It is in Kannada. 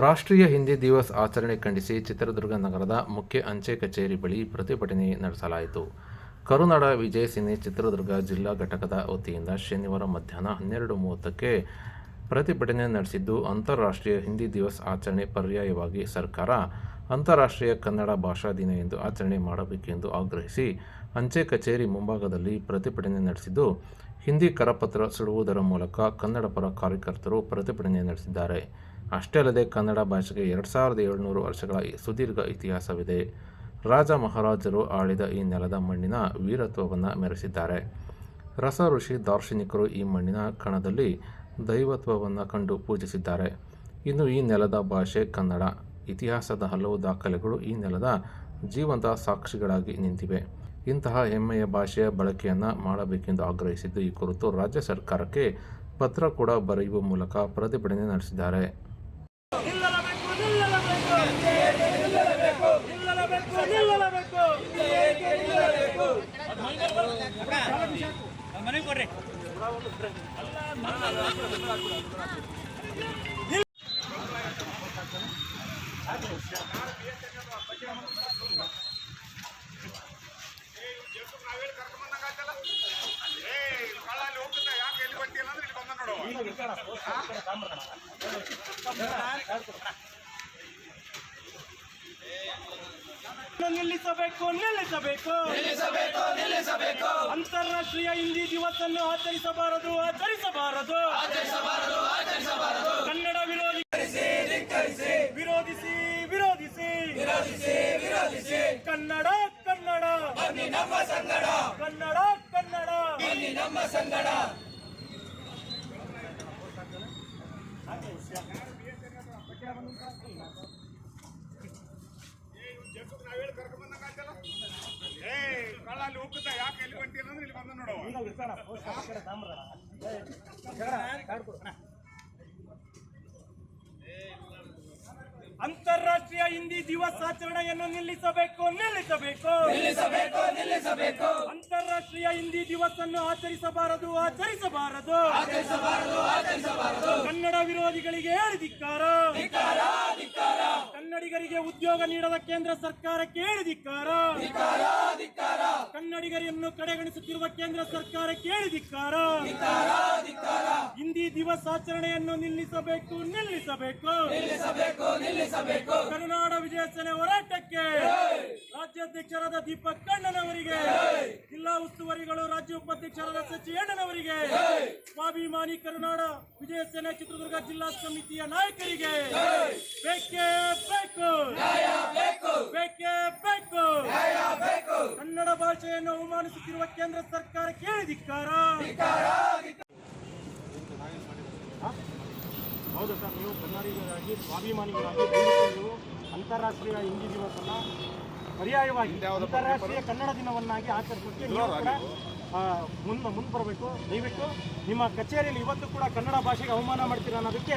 ರಾಷ್ಟ್ರೀಯ ಹಿಂದಿ ದಿವಸ್ ಆಚರಣೆ ಖಂಡಿಸಿ ಚಿತ್ರದುರ್ಗ ನಗರದ ಮುಖ್ಯ ಅಂಚೆ ಕಚೇರಿ ಬಳಿ ಪ್ರತಿಭಟನೆ ನಡೆಸಲಾಯಿತು. ಕರುನಾಡ ವಿಜಯ ಸೇನೆ ಚಿತ್ರದುರ್ಗ ಜಿಲ್ಲಾ ಘಟಕದ ವತಿಯಿಂದ ಶನಿವಾರ ಮಧ್ಯಾಹ್ನ ಹನ್ನೆರಡು ಮೂವತ್ತಕ್ಕೆ ಪ್ರತಿಭಟನೆ ನಡೆಸಿದ್ದು, ಅಂತಾರಾಷ್ಟ್ರೀಯ ಹಿಂದಿ ದಿವಸ್ ಆಚರಣೆ ಪರ್ಯಾಯವಾಗಿ ಸರ್ಕಾರ ಅಂತಾರಾಷ್ಟ್ರೀಯ ಕನ್ನಡ ಭಾಷಾ ದಿನ ಎಂದು ಆಚರಣೆ ಮಾಡಬೇಕೆಂದು ಆಗ್ರಹಿಸಿ, ಅಂಚೆ ಕಚೇರಿ ಮುಂಭಾಗದಲ್ಲಿ ಪ್ರತಿಭಟನೆ ನಡೆಸಿದ್ದು, ಹಿಂದಿ ಕರಪತ್ರ ಸುಡುವುದರ ಮೂಲಕ ಕನ್ನಡ ಪರ ಕಾರ್ಯಕರ್ತರು ಪ್ರತಿಭಟನೆ ನಡೆಸಿದ್ದಾರೆ. ಅಷ್ಟೇ ಅಲ್ಲದೆ ಕನ್ನಡ ಭಾಷೆಗೆ ಎರಡು ಸಾವಿರದ ಏಳುನೂರು ವರ್ಷಗಳ ಸುದೀರ್ಘ ಇತಿಹಾಸವಿದೆ. ರಾಜ ಮಹಾರಾಜರು ಆಳಿದ ಈ ನೆಲದ ಮಣ್ಣಿನ ವೀರತ್ವವನ್ನು ಮೆರೆಸಿದ್ದಾರೆ. ರಸ ಋಷಿ ದಾರ್ಶನಿಕರು ಈ ಮಣ್ಣಿನ ಕಣದಲ್ಲಿ ದೈವತ್ವವನ್ನು ಕಂಡು ಪೂಜಿಸಿದ್ದಾರೆ. ಇನ್ನು ಈ ನೆಲದ ಭಾಷೆ ಕನ್ನಡ. ಇತಿಹಾಸದ ಹಲವು ದಾಖಲೆಗಳು ಈ ನೆಲದ ಜೀವಂತ ಸಾಕ್ಷಿಗಳಾಗಿ ನಿಂತಿವೆ. ಇಂತಹ ಹೆಮ್ಮೆಯ ಭಾಷೆಯ ಬಳಕೆಯನ್ನು ಮಾಡಬೇಕೆಂದು ಆಗ್ರಹಿಸಿದ್ದು ಈ ಕುರಿತು ರಾಜ್ಯ ಸರ್ಕಾರಕ್ಕೆ ಪತ್ರ ಕೂಡ ಬರೆಯುವ ಮೂಲಕ ಪ್ರತಿಭಟನೆ ನಡೆಸಿದ್ದಾರೆ. ಮನೆಗೆ ಕೊಡ್ರಿ ನಿಲ್ಲಿಸಬೇಕು ನಿಲ್ಲಿಸಬೇಕು. ನಿಲ್ಲಿಸಬೇಕು ನಿಲ್ಲಿಸಬೇಕು. ಅಂತಾರಾಷ್ಟ್ರೀಯ ಹಿಂದಿ ದಿವಸನ್ನು ಆಚರಿಸಬಾರದು ಆಚರಿಸಬಾರದು. ಆಚರಿಸಬಾರದು ಆಚರಿಸಬಾರದು. ಕನ್ನಡ ವಿರೋಧಿ ವಿರೋಧಿಸಿ ವಿರೋಧಿಸಿ. ವಿರೋಧಿಸಿ ಕನ್ನಡ ಕನ್ನಡ. ನಮ್ಮ ಸಂಗಡ. ಕನ್ನಡ ಕನ್ನಡ. ನಮ್ಮ ಸಂಗಡ. ಅಲ್ಲಿ ಹೋಗ್ತಾ ಯಾಕೆ ಎಲ್ಲಿ ಹೊಂಟಿಲ್ಲ ಅಂದ್ರೆ ಇಲ್ಲಿ ಬಂದು ನೋಡು ಅಂತಾರಾಷ್ಟ್ರೀಯ ಹಿಂದಿ ದಿವಸ ಆಚರಣೆಯನ್ನು ನಿಲ್ಲಿಸಬೇಕು ನಿಲ್ಲಿಸಬೇಕು. ನಿಲ್ಲಿಸಬೇಕು ನಿಲ್ಲಿಸಬೇಕು. ಅಂತಾರಾಷ್ಟ್ರೀಯ ಹಿಂದಿ ದಿವಸನ್ನು ಆಚರಿಸಬಾರದು ಆಚರಿಸಬಾರದು. ಕನ್ನಡ ವಿರೋಧಿಗಳಿಗೆ ಹೇಳಿ ಧಿಕ್ಕಾರ. ಕನ್ನಡಿಗರಿಗೆ ಉದ್ಯೋಗ ನೀಡದ ಕೇಂದ್ರ ಸರ್ಕಾರಕ್ಕೆ ಕೇಳಿದಿಕ್ಕಾರ ಕನ್ನಡಿಗರನ್ನು ಕಡೆಗಣಿಸುತ್ತಿರುವ ಕೇಂದ್ರ ಸರ್ಕಾರಕ್ಕೆ ಕೇಳಿದಿಕ್ಕಾರ ಹಿಂದಿ ದಿವಸ ಆಚರಣೆಯನ್ನು ನಿಲ್ಲಿಸಬೇಕು ನಿಲ್ಲಿಸಬೇಕು. ಕರುನಾಡ ವಿಜಯ ಸೇನೆ ಹೋರಾಟಕ್ಕೆ ರಾಜ್ಯಾಧ್ಯಕ್ಷರಾದ ದೀಪಕ್ ಕಣ್ಣನವರಿಗೆ ಜಿಲ್ಲಾ ಉಸ್ತುವಾರಿಗಳು ರಾಜ್ಯ ಉಪಾಧ್ಯಕ್ಷರಾದ ಸಚಿ ಅಣ್ಣನವರಿಗೆ ಸ್ವಾಭಿಮಾನಿ ಕರುನಾಡ ವಿಜಯ ಚಿತ್ರದುರ್ಗ ಜಿಲ್ಲಾ ಸಮಿತಿಯ ನಾಯಕರಿಗೆ ಬೇಕೇ ಬೇಕು. ಬೇಕೇ ಬೇಕು. ಕನ್ನಡ ಭಾಷೆಯನ್ನು ಅವಮಾನಿಸುತ್ತಿರುವ ಕೇಂದ್ರ ಸರ್ಕಾರ ಕೇಳಿದಿಕ್ಕಾರ ಹೌದು ಸರ್, ನೀವು ಕನ್ನಡಿಗರಾಗಿ, ಸ್ವಾಭಿಮಾನಿಗಳಾಗಿ ಅಂತಾರಾಷ್ಟ್ರೀಯ ಹಿಂದಿ ದಿವಸನ ಪರ್ಯಾಯವಾಗಿ ಅಂತಾರಾಷ್ಟ್ರೀಯ ಕನ್ನಡ ದಿನವನ್ನಾಗಿ ಆಚರಿಸೋಕ್ಕೆ ನೀವು ಕೂಡ ಮುಂದೆ ಮುಂದೆ ಬರಬೇಕು. ದಯವಿಟ್ಟು ನಿಮ್ಮ ಕಚೇರಿಯಲ್ಲಿ ಇವತ್ತು ಕೂಡ ಕನ್ನಡ ಭಾಷೆಗೆ ಅವಮಾನ ಮಾಡ್ತೀರ ಅನ್ನೋದಕ್ಕೆ